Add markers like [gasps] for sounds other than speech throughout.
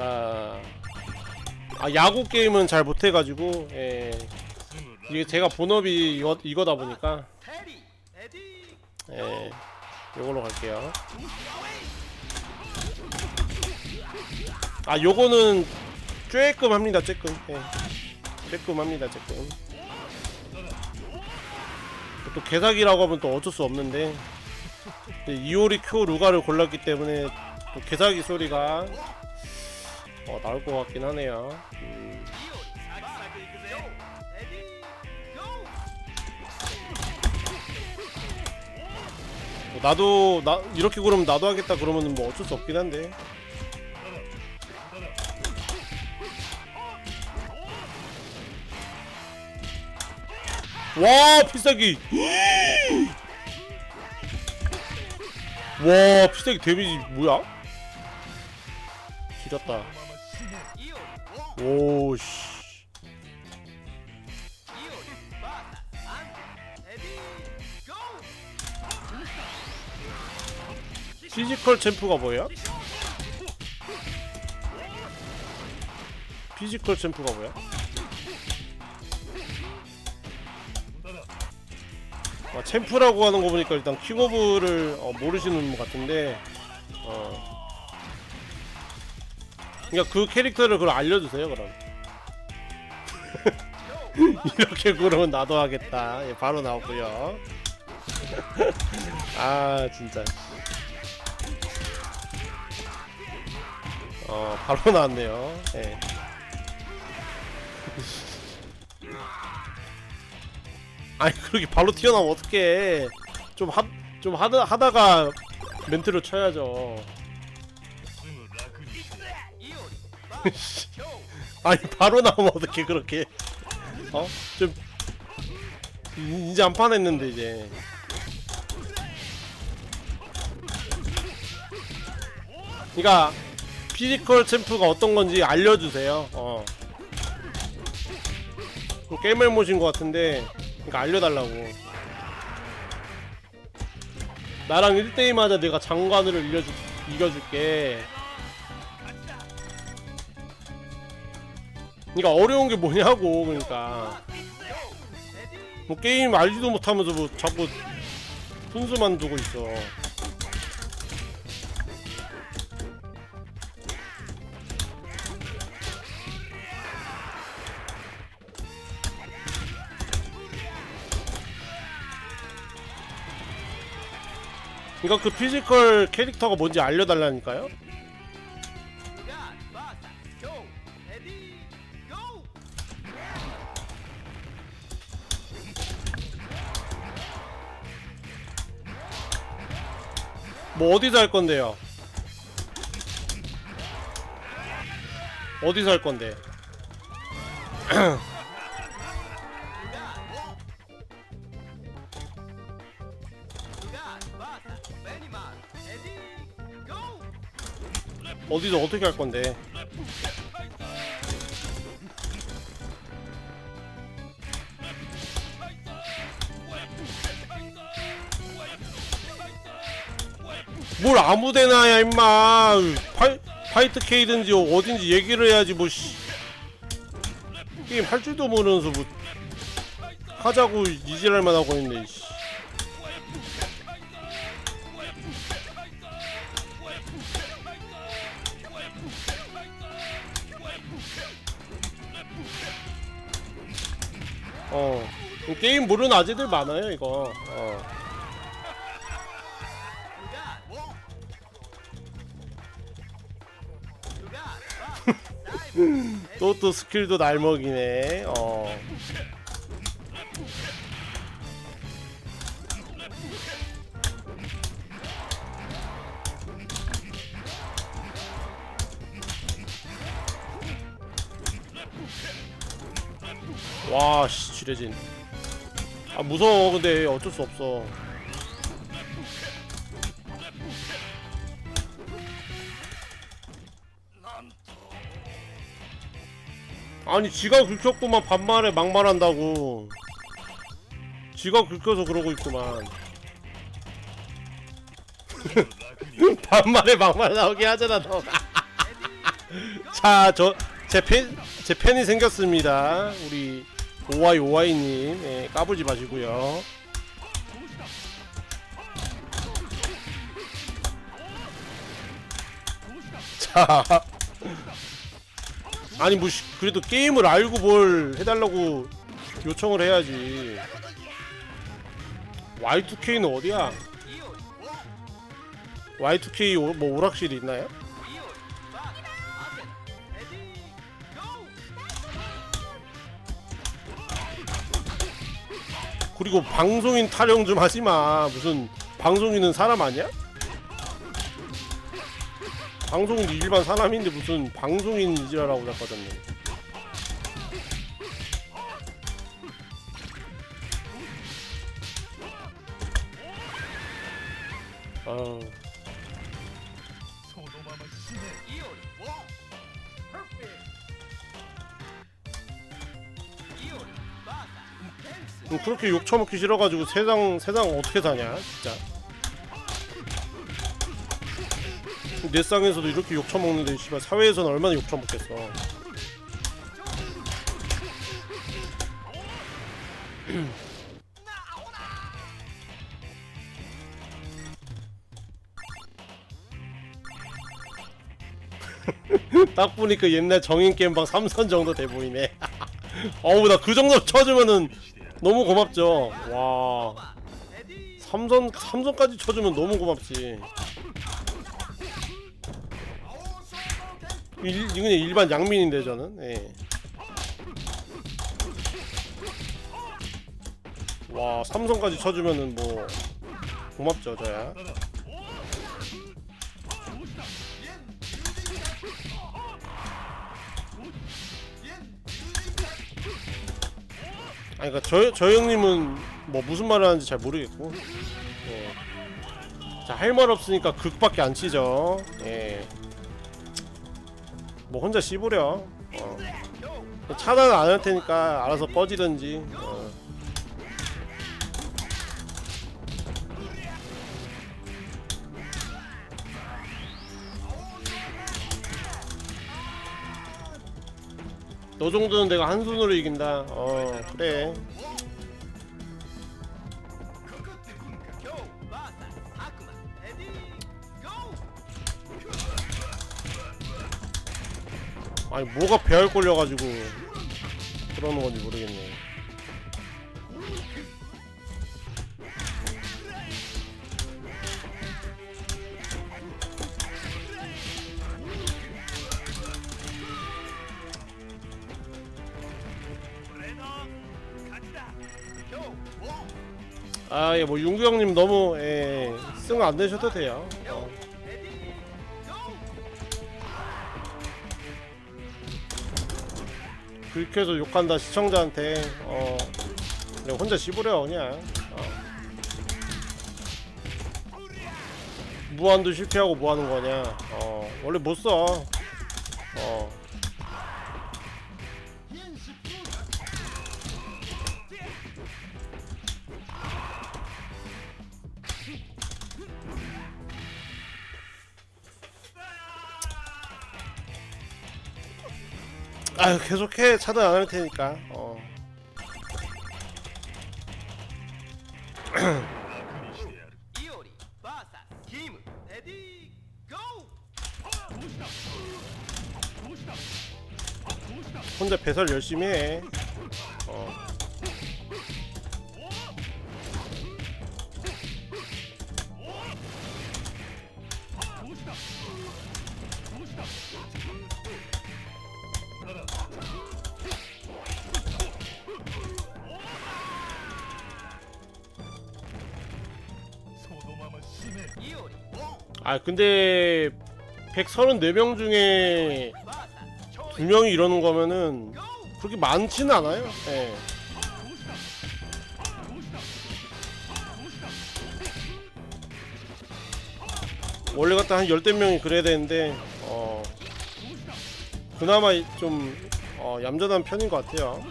자, 아 야구 게임은 잘 못해가지고 예. 이게 제가 본업이 이거 이거다 보니까 예. 요걸로 갈게요. 아 요거는 쬐끔 합니다 쬐끔 예. 쬐끔 합니다 쬐끔 또 개사기라고 하면 또 어쩔 수 없는데 이오리 쿄 루가를 골랐기 때문에 또 개사기 소리가 어, 나올 것 같긴 하네요! 뭐 나도 나 이렇게 그러면 나도 하겠다 그러면 뭐 어쩔 수 없긴 한데. 와 필살기. [gasps] 와 필살기 데미지 뭐야? 지렸다. 이 오씨! 피지컬 챔프가 뭐야 피지컬 챔프가 뭐야 아, 챔프라고 하는 거 보니까 일단 킥오브를 어, 모르시는 것 같은데 어. 그러니까 그 캐릭터를 그럼 알려주세요 그럼. [laughs] 이렇게 그러면 나도 하겠다. 예, 바로 나오고요. [laughs] 아 진짜. 어 바로 나왔네요. 예. [laughs] 아니 그렇게 바로 튀어나오면 어떡해. 좀 하, 좀 하다, 하다가 멘트를 쳐야죠 아니 바로 나오면 어떡해 그렇게. 어? 좀 이- 이제 안 파냈는데 이제. 그니까 피지컬 챔프가 어떤 건지 알려주세요. 어. 게임을 모신 것 같은데 그니까 알려달라고. 나랑 1대2 맞아 내가 장관을 이겨줄, 이겨줄게 그러니까 어려운 게 뭐냐고 그러니까. 뭐 게임 알지도 못하면서 뭐 자꾸 분수만 두고 있어. 그러니까 그 피지컬 캐릭터가 뭔지 알려달라니까요 뭐 어디서 할 건데요? 어디서 할 건데? [clears throat] 어디서 어떻게 할 건데? 뭘 아무데나야 임마 파이, 파이트 K든지 어딘지 얘기를 해야지 뭐 씨. 게임 할 줄도 모르면서 뭐 하자고 이지랄만 하고 있네 씨. 어 게임 모르는 아재들 많아요 이거 어. 또 또 스킬도 날 먹이네 어 와, 씨, 지뢰진. 아, 무서워. 근데 어쩔 수 없어. 아니, 지가 긁혔구만. 반말에 막말한다고. 지가 긁혀서 그러고 있구만. [laughs] 반말에 막말 나오게 하잖아, 너가. [laughs] 자, 저 제 팬, 제 팬이 생겼습니다. 우리 오와이 오와이님, 예, 까불지 마시고요. 자, 아니 뭐 씨, 그래도 게임을 알고 뭘 해달라고 요청을 해야지 Y2K는 어디야? Y2K 오, 뭐 오락실 있나요? 그리고 방송인 타령 좀 하지마 무슨 방송인은 사람 아니야? 방송 일반 사람인데 무슨 방송인이라고 잡거든요. 아. 그렇게 욕 처먹기 싫어가지고 세상 세상 어떻게 사냐 진짜. 내상에서도 이렇게 욕 처먹는데 씨발 사회에서는 얼마나 욕 처먹겠어. [laughs] 딱 보니까 옛날 정인게임방 3선 정도 돼 보이네. [laughs] 어우 나 그 정도 쳐주면은 너무 고맙죠. 와. 3선, 3선까지 쳐주면 너무 고맙지. 일, 그냥 일반 양민인데 저는. 예. 와 삼선까지 쳐주면은 뭐 고맙죠 저야. 아니 그러니까 저, 저 형님은 뭐 무슨 말을 하는지 잘 모르겠고 예. 자할 말 없으니까 극밖에 안 치죠 예. 뭐 혼자 씹으려 어. 차단 안 할 테니까 알아서 꺼지든지 어. 너 정도는 내가 한 손으로 이긴다 어 그래 아니 뭐가 배알 걸려가지고 그러는 건지 모르겠네. 아, 예, 뭐 윤구 형님 너무 예, 승안 내셔도 돼요. 그렇게 해서 욕한다 시청자한테. 어 그냥 혼자 씹으려 그냥. 어. 무한도 실패하고 뭐 하는 거냐. 어 원래 못써. 어 아유 계속해 차도 안할 테니까 어. 혼자 배설 열심히 해 어. 아 근데 134명 중에 2명이 이러는 거면은 그렇게 많지는 않아요. 네. 원래 같다 한 열댓 명이 그래야 되는데 그나마 좀 어, 얌전한 편인 것 같아요.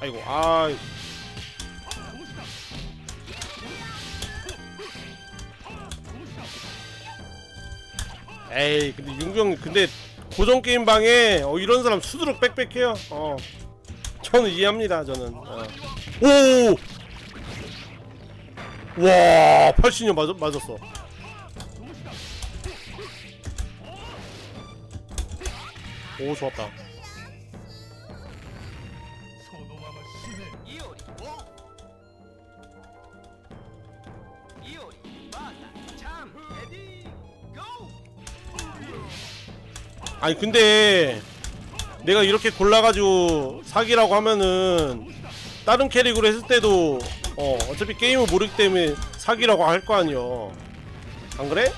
아이고 아 에이 근데 윤경 근데 고정 게임 방에 어, 이런 사람 수두룩 빽빽해요. 어 저는 이해합니다. 저는 어. 오. 와 80년 맞, 맞았어. ィーゴー 아니 근데 내가 이렇게 골라가지고 사기라고 하면은 다른 캐릭으로 했을 때도 어 어차피 게임을 모르기 때문에 사기라고 할 거 아니여 안 그래?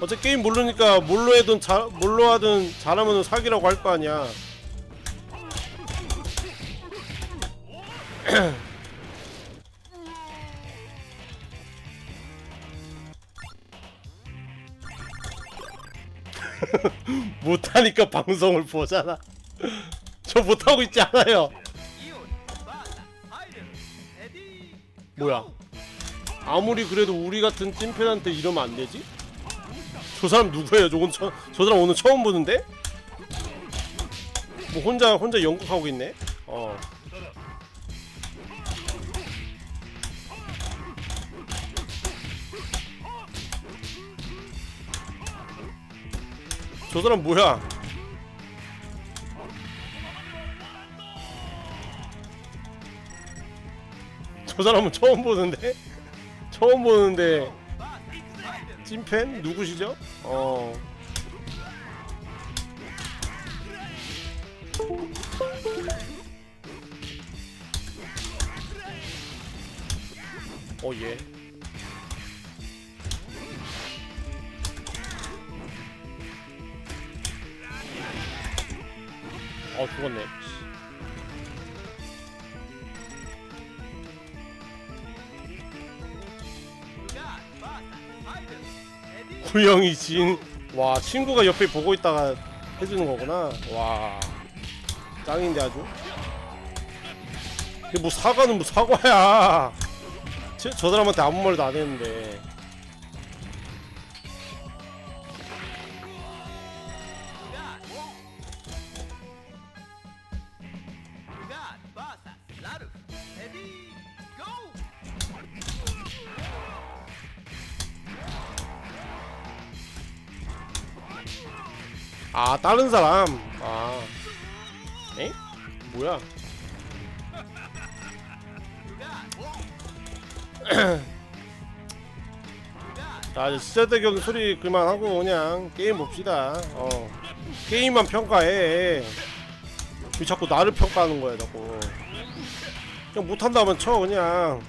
어째 게임 모르니까 뭘로 해든 자, 뭘로 하든 잘하면 사기라고 할 거 아니야. [laughs] 못하니까 방송을 보잖아. [laughs] 저 못하고 있지 않아요. 뭐야? 아무리 그래도 우리 같은 찐팬한테 이러면 안 되지? 저 사람 누구예요? 저건 저, 저 사람 오늘 처음 보는데? 뭐 혼자 혼자 연극하고 있네. 어. 저 사람 뭐야? 저 사람은 처음 보는데? [laughs] 처음 보는데 찐팬? 누구시죠? 어. 어 예. 어 죽었네. 구형이 진. 와 친구가 옆에 보고 있다가 해주는 거구나. 와 짱인데 아주. 근데 뭐 사과는 뭐 사과야. 저, 저 사람한테 아무 말도 안 했는데. 아 다른 사람. 아. 에? 뭐야? [clears throat] 자 이제 시자대경 소리 그만하고 그냥 게임 봅시다. 어. 게임만 평가해. 왜 자꾸 나를 평가하는 거야 자꾸. 그냥 못한다면 쳐 그냥.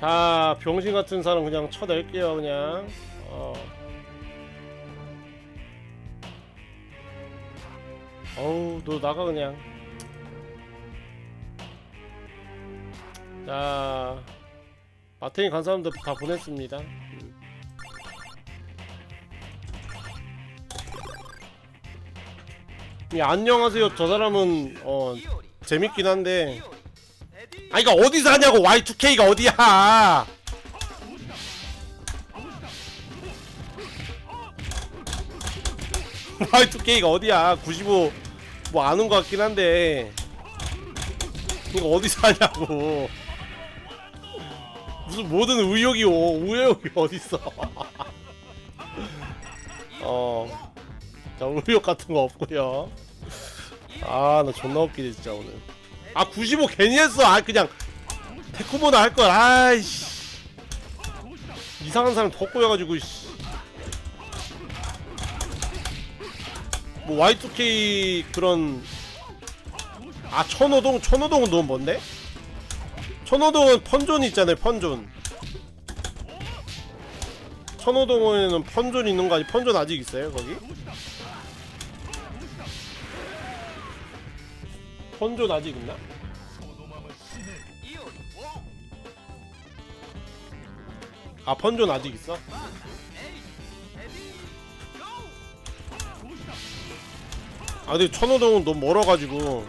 자 병신 같은 사람 그냥 쳐낼게요 그냥. 어. 어우 너 나가 그냥. 자 마탱이 간 사람들 다 보냈습니다. 음. 예, 안녕하세요. 저 사람은 어 재밌긴 한데. 아니 그니까 어디서 하냐고. Y2K가 어디야? [laughs] Y2K가 어디야? 95 뭐 아는 것 같긴 한데. 이거 어디서 하냐고. 무슨 모든 의욕이 오 의욕이 어딨어? [laughs] 어. 자 의욕 같은 거 없고요. 아 나 존나 웃기네 진짜 오늘 아 95 괜히 했어 아 그냥 테크모나 할걸 아이씨 이상한 사람 더 꼬여가지고 씨. 뭐 Y2K 그런 아 천호동 천호동은 너무 뭔데? 천호동은 펀존 있잖아요 펀존 천호동에는 펀존 있는 거 아니 펀존 아직 있어요 거기? 선존 아직 있나? 아 펀존 아직 있어? 아 근데 천호동은 너무 멀어가지고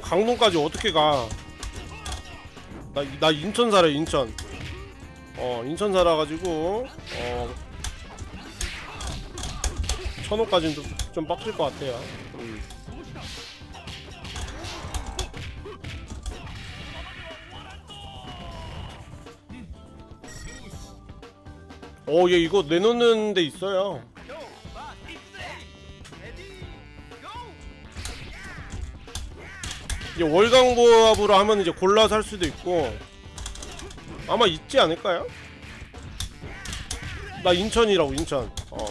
강동까지 어떻게 가? 나, 나 인천 살아 인천 어 인천 살아가지고 어 천호까지는 좀, 좀 빡칠 것 같아요 음. 어, 얘 이거 내놓는 데 있어요. 이제 월광보합으로 하면 이제 골라서 할 수도 있고 아마 있지 않을까요? 나 인천이라고 인천. 어.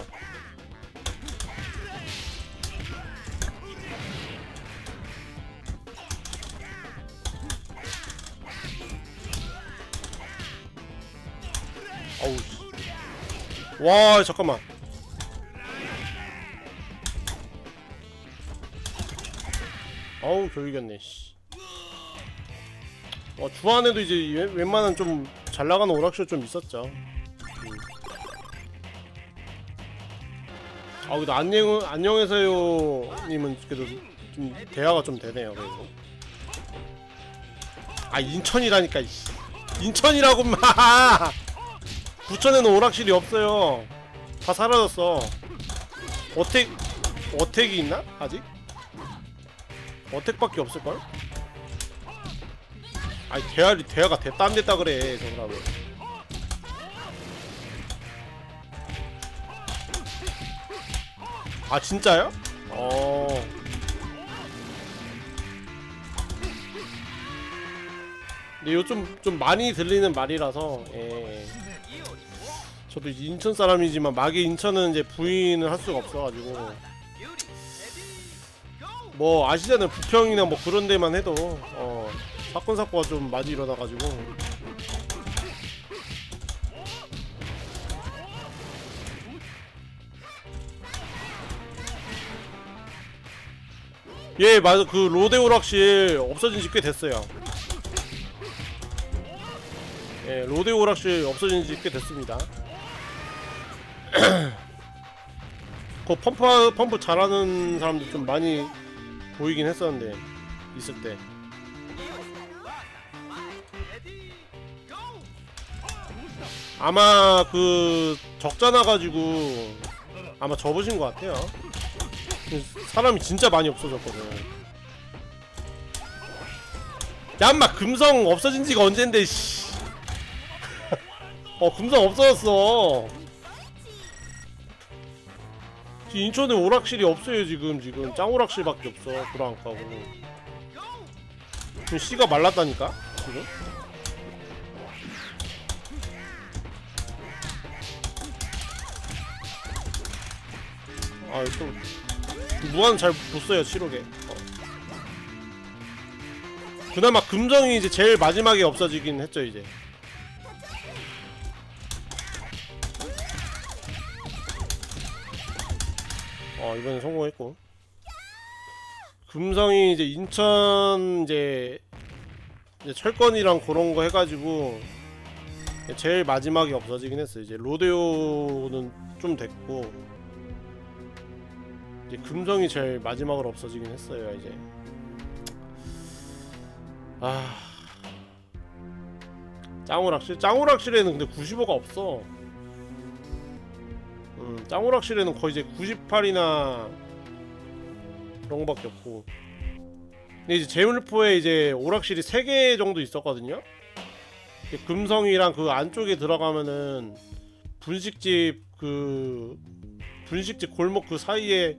와 잠깐만. 어우 결 이겼네 씨. 어, 주안에도 이제 웬- 웬만한 좀 잘 나가는 오락실 좀 있었죠. 음. 아 근데 안녕 안녕하세요 님은 그래도 좀 대화가 좀 되네요 그래도. 아 인천이라니까. 인천이라고 마. 부천에는 오락실이 없어요. 다 사라졌어. 어택 어택이 있나 아직? 어택밖에 없을걸? 아니 대화리 대화가 됐다 안 됐다 그래 저 사람은 아 진짜요? 어 근데 이거 좀, 좀 많이 들리는 말이라서 예. 저도 인천 사람이지만 막이 인천은 이제 부인을 할 수가 없어가지고. 뭐 아시잖아요. 부평이나 뭐 그런 데만 해도 어 사건 사고가 좀 많이 일어나가지고. 예 맞아. 그 로데 오 락실 없어진 지 꽤 됐어요. 예 로데 오 락실 없어진 지 꽤 됐습니다 [clears throat] 그 펌프 펌프 잘하는 사람들 좀 많이 보이긴 했었는데 있을 때. 아마 그 적자 나가지고 아마 접으신 것 같아요. 사람이 진짜 많이 없어졌거든. 야, 인마 금성 없어진 지가 언젠데, 씨. [laughs] 어, 금성 없어졌어. 인천에 오락실이 없어요, 지금. 지금 짱 오락실밖에 없어. 브라운카고. 지금 씨가 말랐다니까, 지금. 아, 또 무한 잘못 써요, 7호게. 어. 그나마 금정이 이제 제일 마지막에 없어지긴 했죠, 이제. 어, 이번엔 성공했고. 금성이 이제 인천 이제, 이제 철권이랑 그런 거 해가지고 제일 마지막에 없어지긴 했어요. 이제 로데오는 좀 됐고 이제 금성이 제일 마지막으로 없어지긴 했어요 이제 아 짱오락실 짱오락실에는 근데 95가 없어 음 짱오락실에는 거의 이제 98이나 그런 거밖에 없고 근데 이제 제물포에 이제 오락실이 3개 정도 있었거든요 금성이랑 그 안쪽에 들어가면은 분식집 그 분식집 골목 그 사이에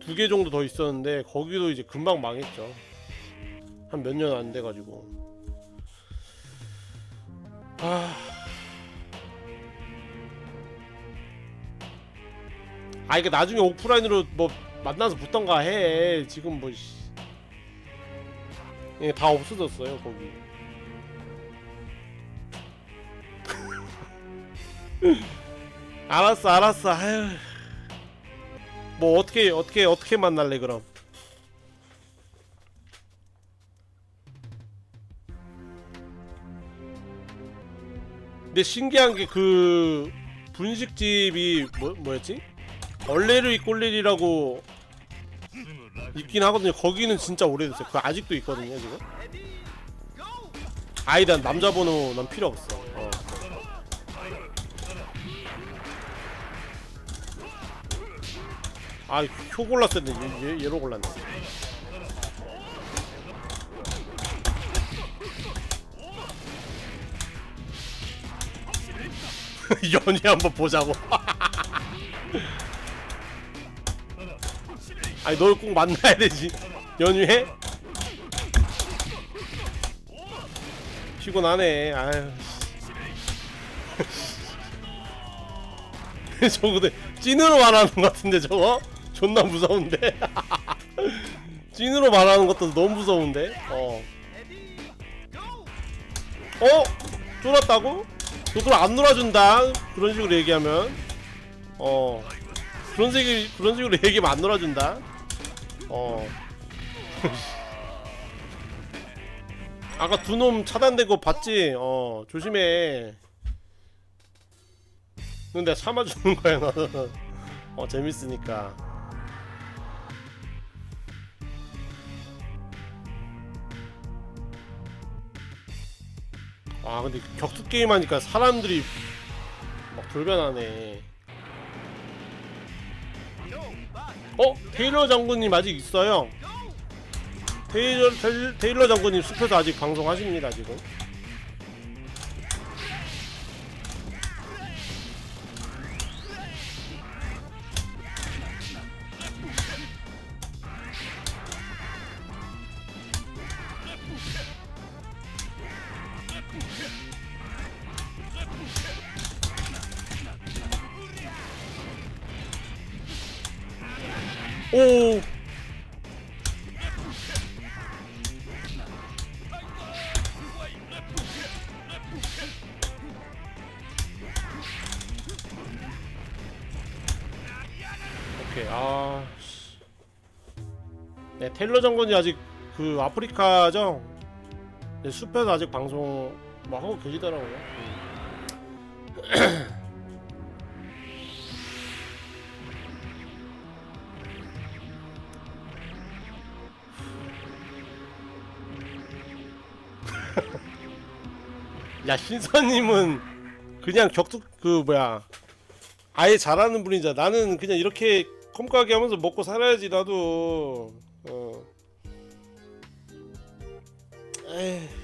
두 개 정도 더 있었는데 거기도 이제 금방 망했죠. 한 몇 년 안 돼가지고. 아. 아 이게 나중에 오프라인으로 뭐 만나서 붙던가 해. 지금 뭐 씨. 예, 다 없어졌어요 거기. [laughs] 알았어 알았어 아유. 뭐 어떻게 어떻게 어떻게 만날래 그럼? 근데 신기한 게 그 분식집이 뭐 뭐였지? 얼레르이 꼴레리라고 있긴 하거든요. 거기는 진짜 오래됐어요. 그 아직도 있거든요 지금. 아이 난 남자 번호 난 필요 없어. 어. 아, 효 골랐었네. 얘, 얘, 얘로 골랐네. [laughs] 연희 한번 보자고. [laughs] 아니 널 꼭 만나야 되지. 연휴해? 피곤하네. 아유. [laughs] 저거 근데 찐으로 말하는 것 같은데 저거 존나 무서운데. [laughs] 찐으로 말하는 것도 너무 무서운데. 어. 어? 쫄았다고? 너 그럼 안 놀아준다. 그런 식으로 얘기하면. 어. 그런 식으로 그런 식으로 얘기하면 안 놀아준다. 어. 아까 두 놈 차단된 거 봤지? 어 조심해. 근데 참아주는 거야 너는. 어 재밌으니까. 아 근데 격투 게임 하니까 사람들이 막 돌변하네. 어 테일러 장군님 아직 있어요. 테일러 테일- 테일러 장군님 숲에서 아직 방송하십니다 지금. 오케이 아. 씨. 네 텔러 장군이 아직 그 아프리카죠. 네, 숲에서 아직 방송 뭐 하고 계시더라고요. 음. [laughs] 야 신선님은 그냥 격투 그 뭐야 아예 잘하는 분이자 나는 그냥 이렇게 컴가게 하면서 먹고 살아야지 나도. 어. 에이